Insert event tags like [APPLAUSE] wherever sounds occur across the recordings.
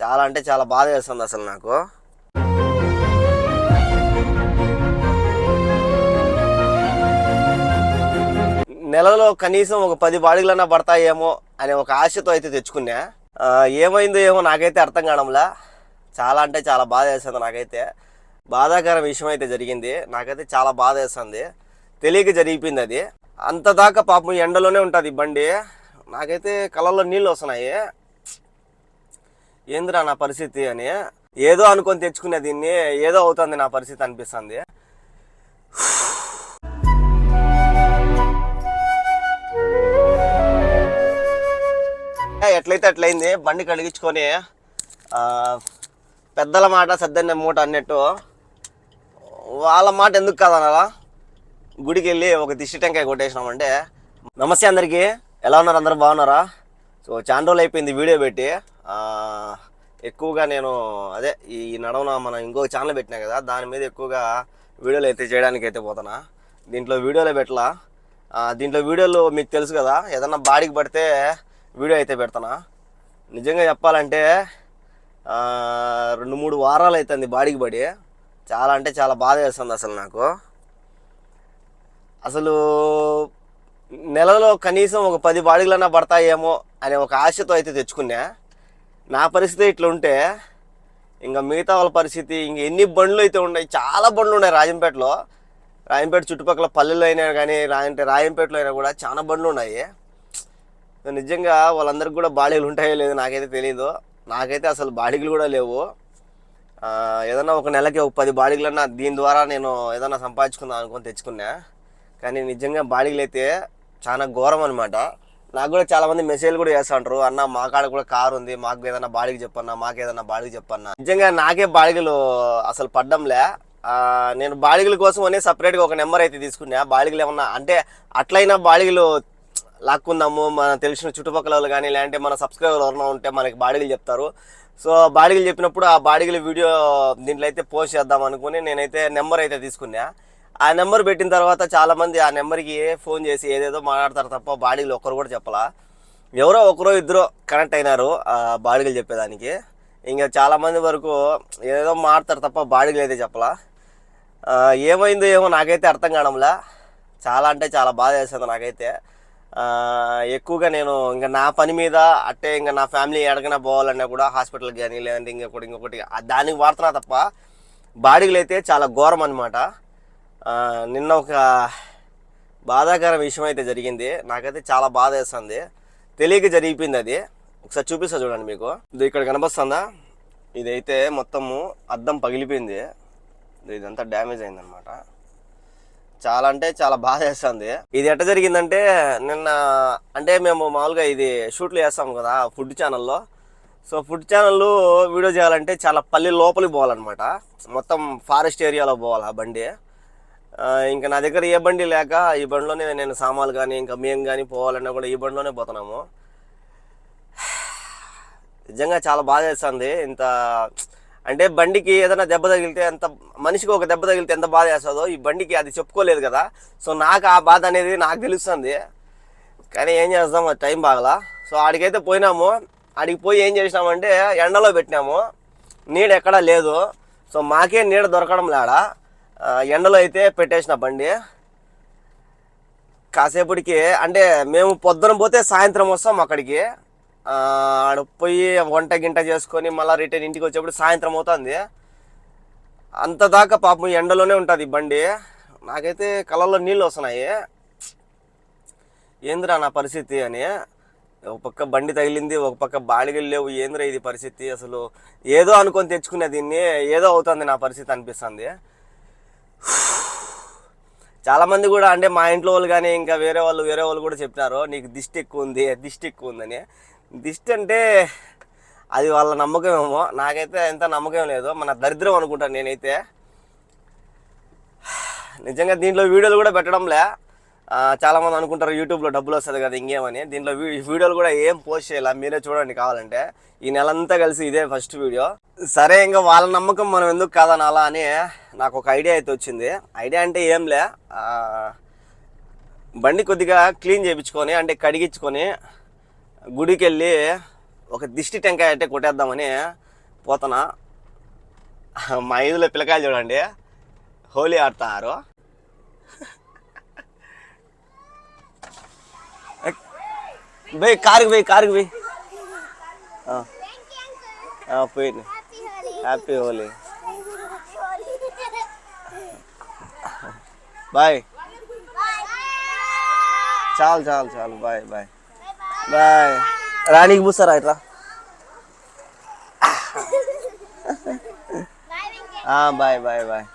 చాలా అంటే చాలా బాధ వేస్తుంది అసలు నాకు. నెలలో కనీసం ఒక పది బాడీలన్నా పడతాయేమో అనే ఒక ఆశతో అయితే తెచ్చుకున్నా. ఏమైందో ఏమో నాకైతే అర్థం కావడంలా. చాలా అంటే చాలా బాధ వేస్తుంది నాకైతే. బాధాకరం విషయం అయితే జరిగింది. నాకైతే చాలా బాధ వేస్తుంది. తెలియక జరిగిపోయింది అది. అంత దాకా పాపం ఎండలోనే ఉంటుంది బండి. నాకైతే కళ్ళల్లో నీళ్ళు వస్తున్నాయి. ఏందిరా నా పరిస్థితి అని ఏదో అనుకొని తెచ్చుకునే దీన్ని ఏదో అవుతుంది నా పరిస్థితి అనిపిస్తుంది. ఎట్లయితే అట్లయింది బండి కడిగించుకొని పెద్దల మాట సద్దన్న మూట అన్నట్టు వాళ్ళ మాట ఎందుకు కాదనాలా గుడికి వెళ్ళి ఒక దిష్టి టెంకాయ కొట్టేసినామంటే నమస్తే అందరికీ ఎలా ఉన్నారు? అందరూ బాగున్నారా? సో చాలా రోజులు అయిపోయింది వీడియో పెట్టి. ఎక్కువగా నేను అదే ఈ నడవన మనం ఇంకో ఛానల్ పెట్టినా కదా దాని మీద ఎక్కువగా వీడియోలు అయితే చేయడానికి అయితే పోతున్నా. దీంట్లో వీడియోలే పెట్టలా. దీంట్లో వీడియోలు మీకు తెలుసు కదా ఏదన్నా బాడీకి పడితే వీడియో అయితే పెడతానా. నిజంగా చెప్పాలంటే రెండు మూడు వారాలు అవుతుంది బాడీకి పడి. చాలా అంటే చాలా బాధ వేస్తుంది అసలు నాకు. అసలు నెలలో కనీసం ఒక పది బాడీలన్నా పడతాయేమో అనే ఒక ఆశతో అయితే తెచ్చుకున్నా. నా పరిస్థితి ఇట్లా ఉంటే ఇంకా మిగతా వాళ్ళ పరిస్థితి ఇంక ఎన్ని బండ్లు అయితే ఉన్నాయి చాలా బండ్లు ఉన్నాయి రాజంపేటలో. రాయంపేట చుట్టుపక్కల పల్లెల్లో అయినా కానీ రా- అంటే రాయంపేటలో అయినా కూడా చాలా బండ్లు ఉన్నాయి. నిజంగా వాళ్ళందరికీ కూడా బాడీలు ఉంటాయో లేదో నాకైతే తెలియదు నాకైతే అసలు బాడీలు కూడా లేవు. ఏదన్నా ఒక నెలకి ఒక పది బాడీలన్నా దీని ద్వారా నేను ఏదన్నా సంపాదించుకుందాం అనుకొని తెచ్చుకున్నా. కానీ నిజంగా బాడీలు అయితే చాలా ఘోరం అనమాట నాకు కూడా చాలా మంది మెసేజ్ కూడా చేస్తా ఉంటారు అన్న మా కాడ కూడా కారు ఉంది. మాకు ఏదైనా బాడీకి చెప్పన్నా మాకు ఏదైనా బాడీకి చెప్పన్నా. నిజంగా నాకే బాడిగలు అసలు పడ్డంలే. నేను బాడిగల కోసం అనే సపరేట్గా ఒక నెంబర్ అయితే తీసుకున్నా. బాడిగలు ఏమన్నా అంటే అట్లయినా బాడిగలు లాక్కుందాము. మన తెలిసిన చుట్టుపక్కల వాళ్ళు కానీ లేదంటే మన సబ్స్క్రైబర్ ఎవరైనా ఉంటే మనకి బాడీలు చెప్తారు. సో బాడీలు చెప్పినప్పుడు ఆ బాడీల వీడియో దీంట్లో అయితే పోస్ట్ చేద్దాం అనుకుని నేనైతే నెంబర్ అయితే తీసుకున్నా. ఆ నెంబర్ పెట్టిన తర్వాత చాలామంది ఆ నెంబర్కి ఫోన్ చేసి ఏదేదో మాట్లాడతారు తప్ప బాడీలు ఒక్కరు కూడా చెప్పలా. ఎవరో ఒకరో ఇద్దరు కనెక్ట్ అయినారు బాడీలు చెప్పేదానికి. ఇంకా చాలామంది వరకు ఏదేదో మాట్లాడతారు తప్ప బాడీలు అయితే చెప్పలా. ఏమైందో ఏమో నాకైతే అర్థం కావడంలా. చాలా అంటే చాలా బాధ వేసింది నాకైతే. ఎక్కువగా నేను ఇంకా నా పని మీద అట్టే ఇంకా నా ఫ్యామిలీ ఎడగనా పోవాలన్నా కూడా హాస్పిటల్కి కానీ లేదంటే ఇంకొకటి ఇంకొకటి దానికి వాడుతున్నా తప్ప బాడీలు అయితే చాలా ఘోరం అనమాట నిన్న ఒక బాధాకర విషయం అయితే జరిగింది. నాకైతే చాలా బాధ వేస్తుంది. తెలియక జరిగిపోయింది అది. ఒకసారి చూపిస్తా చూడండి మీకు. ఇది ఇక్కడ కనిపిస్తుందా? ఇదైతే మొత్తము అద్దం పగిలిపోయింది. ఇదంతా డ్యామేజ్ అయిందనమాట చాలా అంటే చాలా బాధ వేస్తుంది. ఇది ఎట్ట జరిగిందంటే నిన్న అంటే మేము మామూలుగా ఇది షూట్లు చేస్తాం కదా ఫుడ్ ఛానల్లో. సో ఫుడ్ ఛానల్ వీడియో చేయాలంటే చాలా పల్లె లోపలికి పోవాలన్నమాట. మొత్తం ఫారెస్ట్ ఏరియాలో పోవాలి ఆ బండి. ఇంకా నా దగ్గర ఏ బండి లేక ఈ బండిలోనే నేను సామాన్లు కానీ ఇంకా మేము కానీ పోవాలన్నా కూడా ఈ బండిలోనే పోతున్నాము. నిజంగా చాలా బాధ వేస్తుంది. ఇంత అంటే బండికి ఏదైనా దెబ్బ తగిలితే ఎంత మనిషికి ఒక దెబ్బ తగిలితే ఎంత బాధ వేస్తుందో ఈ బండికి అది చెప్పుకోలేదు కదా. సో నాకు ఆ బాధ అనేది నాకు తెలుస్తుంది. కానీ ఏం చేస్తాం అది టైం బాగలా. సో ఆడికైతే పోయినాము. ఆడికి పోయి ఏం చేసినామంటే ఎండలో పెట్టినాము. నీడ ఎక్కడా లేదు. సో మాకే నీడ దొరకడం లేడా. ఎండలో అయితే పెట్టేసిన బండి. కాసేపటికి అంటే మేము పొద్దున పోతే సాయంత్రం వస్తాం అక్కడికి. ఆడ పోయి వంట గింట చేసుకొని మళ్ళీ రిటర్న్ ఇంటికి వచ్చేప్పుడు సాయంత్రం అవుతుంది. అంత దాకా పాపం ఎండలోనే ఉంటుంది బండి. నాకైతే కళ్ళల్లో నీళ్ళు వస్తున్నాయి. ఏందిరా నా పరిస్థితి అని. ఒక పక్క బండి తగిలింది ఒక పక్క బాడిగలు లేవు ఏందిరా ఇది పరిస్థితి? అసలు ఏదో అనుకొని తెచ్చుకునే దీన్ని ఏదో అవుతుంది నా పరిస్థితి అనిపిస్తుంది. చాలా మంది కూడా అంటే మా ఇంట్లో వాళ్ళు కానీ ఇంకా వేరే వాళ్ళు వేరే వాళ్ళు కూడా చెప్పినారు నీకు దిష్టి ఎక్కువ ఉంది దిష్టి ఎక్కువ ఉందని. దిష్టి అంటే అది వాళ్ళ నమ్మకం ఏమో. నాకైతే ఎంత నమ్మకం లేదు. మన దరిద్రం అనుకుంటాను నేనైతే. [SIGHS] నిజంగా దీంట్లో వీడియోలు కూడా పెట్టడంలే. చాలామంది చాలా మంది అనుకుంటారు యూట్యూబ్లో డబ్బులు వస్తుంది కదా ఇంకేమని దీంట్లో వీడియోలు కూడా ఏం పోస్ట్ చేయాలి. మీరే చూడండి కావాలంటే. ఈ నెలంతా కలిసి ఇదే ఫస్ట్ వీడియో సరే ఇంకా వాళ్ళ నమ్మకం మనం ఎందుకు కాదనాలా అని నాకు ఒక ఐడియా అయితే వచ్చింది. ఐడియా అంటే ఏంలే లే. బండి కొద్దిగా క్లీన్ చేయించుకొని అంటే కడిగించుకొని గుడికి వెళ్ళి ఒక దిష్టి టెంకాయ అంటే కొట్టేద్దామని పోతున్నా. మా ఐదులో పిల్లకాయలు చూడండి. హోలీ ఆడతారు. పోయి కారుకి పోయి కారుకి పోయి ఆ. ఆ, పోయింది హ్యాపీ హోలీ బాయ్ చాలు చాలు చాలు బాయ్ బాయ్ బాయ్ రాణికి పూస్తారా ఇట్లా bye bye bye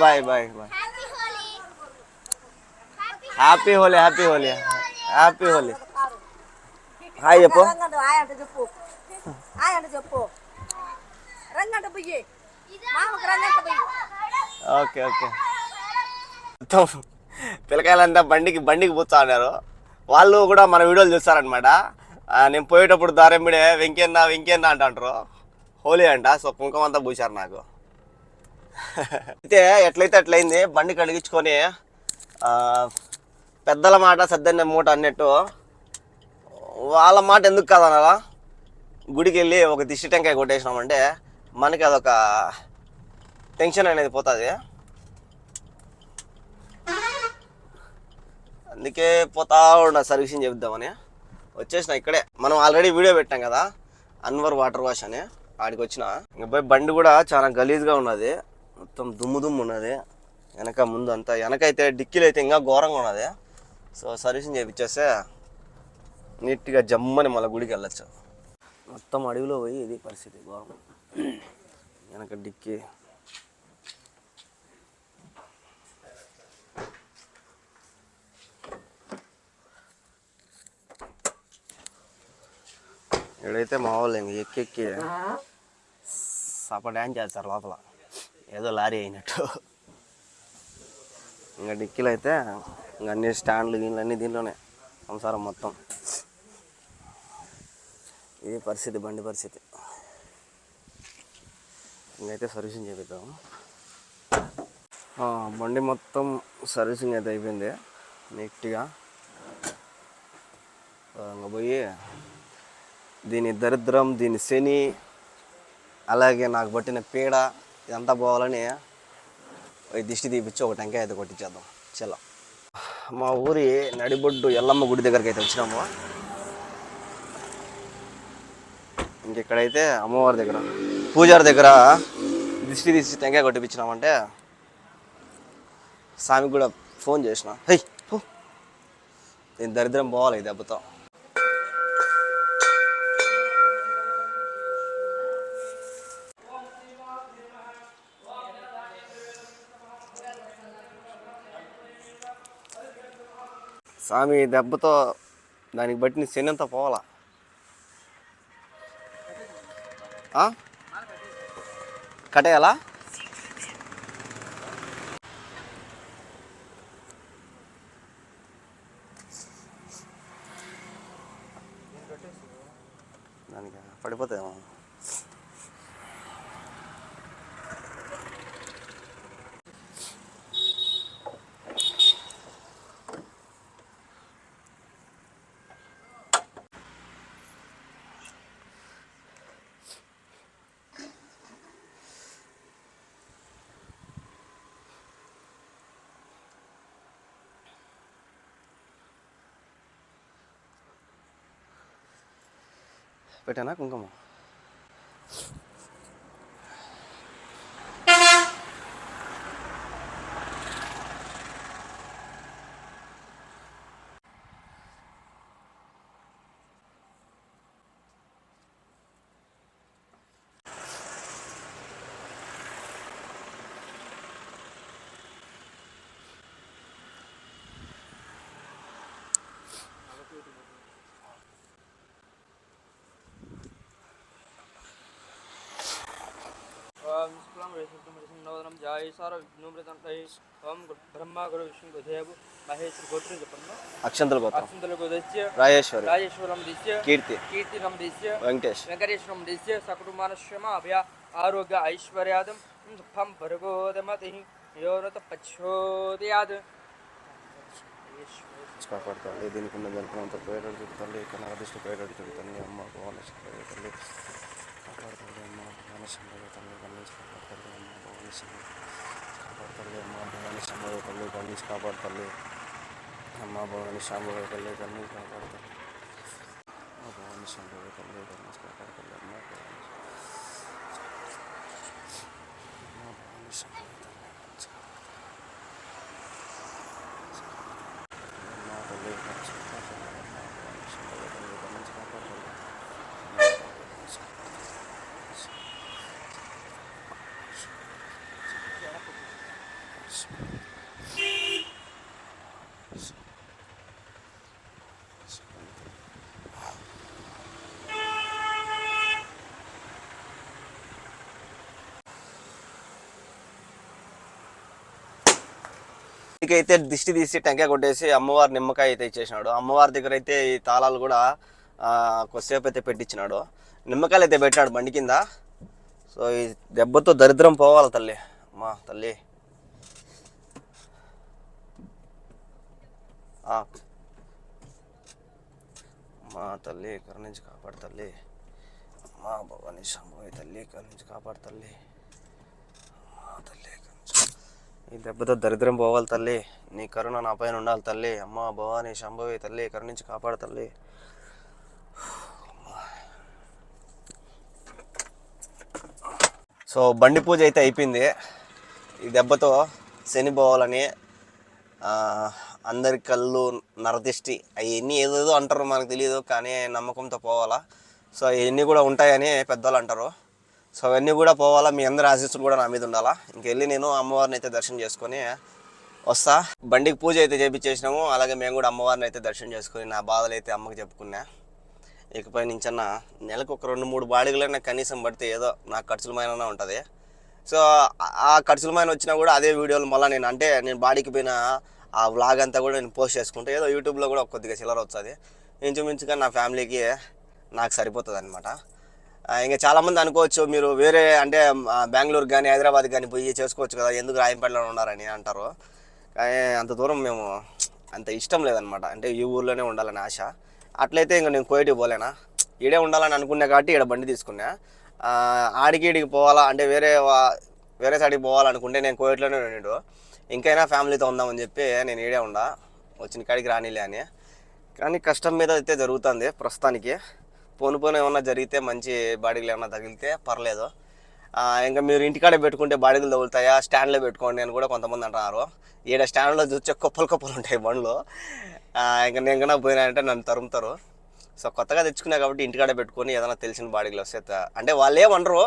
bye bye bye happy Holi happy Holi happy Holi hi చెప్పు. రంగంట ఆయంట చెప్పు. ఆయంట చెప్పు. రంగంట పొయ్యి మామకు రంగంట పొయ్యి ఓకే ఓకే. పిల్లకాయలంతా బండికి బండికి పోతా ఉన్నారు. వాళ్ళు కూడా మన వీడియోలు చూస్తారనమాట నేను పోయేటప్పుడు దారెంబిడే వెంకన్న వెంకన్న అంటారు హోలీ అంట సో కుంకుమ అంతా పూసారు నాకు. అయితే ఎట్లయితే అట్లయింది బండి కడిగించుకొని పెద్దల మాట సద్దన్న మూట అన్నట్టు వాళ్ళ మాట ఎందుకు కాదనాలా? గుడికి వెళ్ళి ఒక దిష్టి టెంకాయ కొట్టేసినామంటే మనకి అదొక టెన్షన్ అనేది పోతుంది. అందుకే పోతా ఉన్నా సర్వీసింగ్ చెప్దామని వచ్చేసిన ఇక్కడే. మనం ఆల్రెడీ వీడియో పెట్టాం కదా అన్వర్ వాటర్ వాష్ అని. ఆడికి వచ్చిన. ఇంకా బండి కూడా చాలా గలీజ్గా ఉన్నది. మొత్తం దుమ్ము దుమ్ము ఉన్నది. వెనక ముందు అంతా వెనకైతే డిక్కీలు అయితే ఇంకా ఘోరంగా ఉన్నది. సో సర్వీసింగ్ చేయించేస్తే నీట్గా జమ్మని మళ్ళీ గుడికి వెళ్ళచ్చు. మొత్తం అడవిలో పోయి ఇది పరిస్థితి ఘోరం వెనక డిక్కి. ఇక్కడైతే మా ఇంక ఎక్కి ఎక్కి సప డ్యాన్స్ చేస్తారు లోపల. ఏదో లారీ అయినట్టు. ఇంకా డిక్కీలు అయితే ఇంకా అన్ని స్టాండ్లు దీనిలో అన్నీ దీంట్లోనే సంసారం మొత్తం. ఇది పరిస్థితి బండి పరిస్థితి. ఇంకైతే సర్వీసింగ్ చేపిద్దాం. బండి మొత్తం సర్వీసింగ్ అయితే అయిపోయింది. నీట్గా. ఇంకా పోయి దీని దరిద్రం దీని శని అలాగే నాకు పట్టిన పీడ ఇదంతా పోవాలని దిష్టి తీపిచ్చి ఒక టెంకాయ అయితే కొట్టించేద్దాం చలో. మా ఊరి నడిబొడ్డు ఎల్లమ్మ గుడి దగ్గరికి అయితే వచ్చినాము. ఇంకెక్కడైతే అమ్మవారి దగ్గర పూజారి దగ్గర దిష్టి తీసి టెంకాయ కొట్టిపించినామంటే స్వామికి కూడా ఫోన్ చేసిన హై నేను దరిద్రం పోవాలి ఈ దెబ్బతో. స్వామి దెబ్బతో దానికి బట్టి నీ శని అంతా పోవాలా? కట్టేయాలా? దానికి పడిపోతాయేమో. పెట్టానా కుంకుమ? ఓం శుక్లం విష్ణుం విష్ణునోదనం జాయేశ్వర విష్ణుమృతంతై ఓం బ్రహ్మ గురు విష్ణు గురుదేవు మహేశ్వర గోత్రం చెప్పండి అక్షంతలు గోత్రం అక్షంతలకు దిశ్య రాజేశ్వరి. రాజేశ్వరం దిశ్య కీర్తి. కీర్తినం దిశ్య వెంకటేష్. వెంకటేశ్వరం దిశ్య సకుటుంబానశ్రమ అభయ ఆరోగ్య ఐశ్వర్యాదం సుఖం భర్గోదమతి యోరత పచ్చోదయాద్. కాపాడుతుంది దీనికి ఉన్న జనపడంతో పోయేటట్టు చెబుతుంది ఇక్కడ అదృష్ట పోయేటట్టు చెబుతుంది అమ్మ తల్లి. కాపాడుతుంది భవాని శంభవి తల్లి గణేష్ కాపాడుతల్లి అమ్మ భవాని శంభవి కాపాడుతల్లి అమ్మ భవాని శంభవి తల్లి గణేష్ కాపాడుతల్లి అమ్మ భవాని శంభవి తల్లి గణేష్ కాపాడుతల్లి అమ్మ భవాని శంభవి తల్లి గణేష్ కాపాడుతల్లి అమ్మ భవాని అమ్మ భవాని శంభవి తల్లి గణేష్ అమ్మ తల్లి గణేష్ కాపాడుతల్లి అమ్మ భవాని శంభవి తల్లి గణేష్ కాపాడుతల్లి అయితే దిష్టి తీసి టెంకాయ కొట్టేసి అమ్మవారి నిమ్మకాయ అయితే ఇచ్చేసినాడు. అమ్మవారి దగ్గర అయితే ఈ తాళాలు కూడా కొద్దిసేపు అయితే పెట్టించినాడు. నిమ్మకాయలు అయితే పెట్టాడు బండి కింద. సో ఈ దెబ్బతో దరిద్రం పోవాలి తల్లి. అమ్మా తల్లి. మా తల్లి కరుణించి కాపాడు తల్లి. మా భవాని శంభవి తల్లి ఇక్కడి కాపాడు తల్లి. మా తల్లి ఈ దెబ్బతో దరిద్రం పోవాలి తల్లి. నీ కరుణ నా పైన ఉండాలి తల్లి. అమ్మ భవాని శంభవి తల్లి ఇక్కడి కాపాడు తల్లి. సో బండి పూజ అయితే అయిపోయింది. ఈ దెబ్బతో శని పోవాలని అందరి కళ్ళు నరదిష్టి. అవన్నీ ఏదేదో అంటారు మనకు తెలియదు కానీ నమ్మకంతో పోవాలా. సో అవన్నీ కూడా ఉంటాయని పెద్దవాళ్ళు అంటారు. సో అవన్నీ కూడా పోవాలా. మీ అందరి ఆశీస్సులు కూడా నా మీద ఉండాలా. ఇంకెళ్ళి నేను అమ్మవారిని అయితే దర్శనం చేసుకొని వస్తా. బండికి పూజ అయితే చేపించేసినాము. అలాగే మేము కూడా అమ్మవారిని అయితే దర్శనం చేసుకొని నా బాధలు అయితే అమ్మకి చెప్పుకున్నా. ఇకపై నుంచన్నా నెలకు ఒక రెండు మూడు బాడిగలైనా కనీసం పడితే ఏదో నా ఖర్చుల మైన ఉంటుంది. సో ఆ- ఖర్చులమైన ఖర్చుల వచ్చినా కూడా అదే వీడియోలు మళ్ళీ నేను అంటే నేను బాడీకి పోయిన ఆ వ్లాగ్ అంతా కూడా నేను పోస్ట్ చేసుకుంటే. ఏదో యూట్యూబ్లో కూడా కొద్దిగా చిల్లర వస్తుంది. ఇంచుమించుగా నా ఫ్యామిలీకి నాకు సరిపోతుంది అనమాట ఇంకా చాలామంది అనుకోవచ్చు మీరు వేరే అంటే బెంగళూరు కానీ హైదరాబాద్ కానీ పోయి చేసుకోవచ్చు కదా ఎందుకు రాయంపేటలో ఉన్నారని అంటారు. కానీ అంత దూరం మేము అంత ఇష్టం లేదనమాట అంటే ఈ ఊర్లోనే ఉండాలని ఆశ. అట్లయితే ఇంకా నేను కోయటికి పోలేనా? ఈడే ఉండాలని అనుకున్నా కాబట్టి ఈడ బండి తీసుకున్నా. ఆడికి ఈడికి పోవాలా? అంటే వేరే వా- వేరే సైడ్కి పోవాలనుకుంటే నేను కోయట్లోనే ఉండు ఇంకైనా ఫ్యామిలీతో ఉందామని చెప్పి నేను ఈడే ఉండా. వచ్చిన కాడికి రానిలే అని. కానీ కష్టం మీద అయితే జరుగుతుంది ప్రస్తుతానికి. పోను పోను ఏమన్నా జరిగితే మంచి బాడీలు ఏమన్నా తగిలితే పర్లేదు. ఇంకా మీరు ఇంటికాడే పెట్టుకుంటే బాడీలు తగులుతాయా? స్టాండ్లో పెట్టుకోండి అని కూడా కొంతమంది అంటున్నారు. ఈడ స్టాండ్లో చూస్తే కుప్పలు కుప్పలు ఉంటాయి బండ్లు. ఇంకా నేను కన్నా పోయినాయంటే నన్ను తరుముతారు. సో కొత్తగా తెచ్చుకున్నా కాబట్టి ఇంటికాడ పెట్టుకొని ఏదైనా తెలిసిన బాడీలో వస్తే అంటే వాళ్ళు ఏమనరు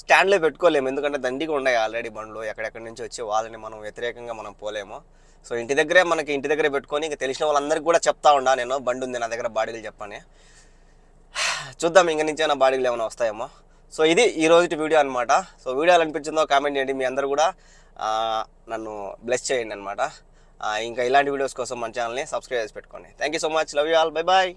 స్టాండ్లో పెట్టుకోలేము. ఎందుకంటే దండిగా ఉన్నాయి ఆల్రెడీ బండ్లు ఎక్కడెక్కడి నుంచి వచ్చి వాళ్ళని మనం వ్యతిరేకంగా మనం పోలేము. సో ఇంటి దగ్గరే మనకి ఇంటి దగ్గరే పెట్టుకొని ఇంకా తెలిసిన వాళ్ళందరికీ కూడా చెప్తా ఉండా నేను బండి ఉంది నా దగ్గర బాడీలు చెప్పని. చూద్దాం ఇంక నుంచి ఏమైనా బాడీలు ఏమైనా వస్తాయేమో. సో ఇది ఈ రోజు వీడియో అనమాట సో వీడియో అనిపించిందో కామెంట్ చేయండి. మీ అందరు కూడా నన్ను బ్లెస్ చేయండి అనమాట ఇంకా ఇలాంటి వీడియోస్ కోసం మన ఛానల్ని సబ్స్క్రైబ్ చేసి పెట్టుకోండి. Thank you so much love you all bye bye